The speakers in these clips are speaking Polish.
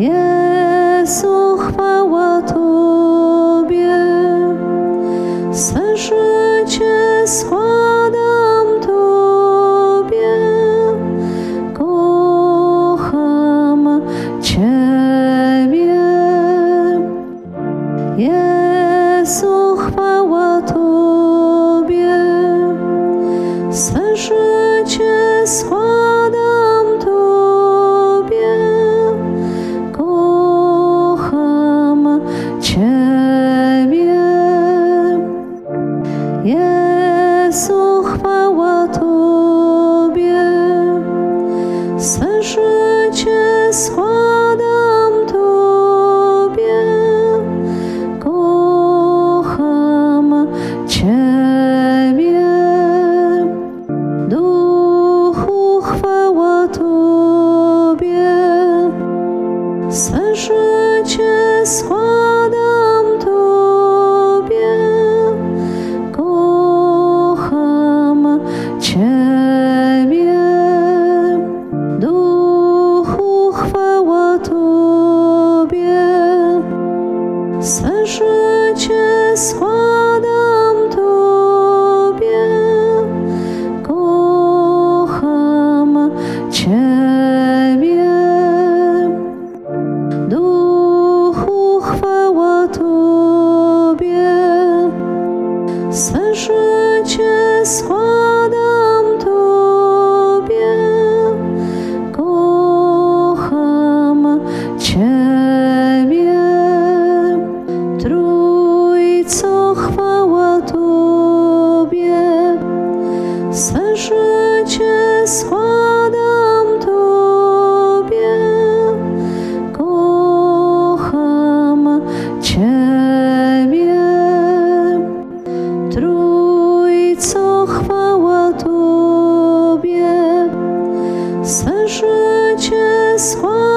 Jezu, chwała Tobie, se życie składam Tobie, kocham Ciebie. Jezu, this one. co chwała Tobie. Se życie składam Tobie, kocham Ciebie. Trójco chwała Tobie, se życie składam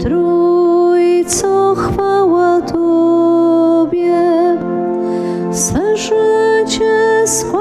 Trójco chwała Tobie, swe życie składa.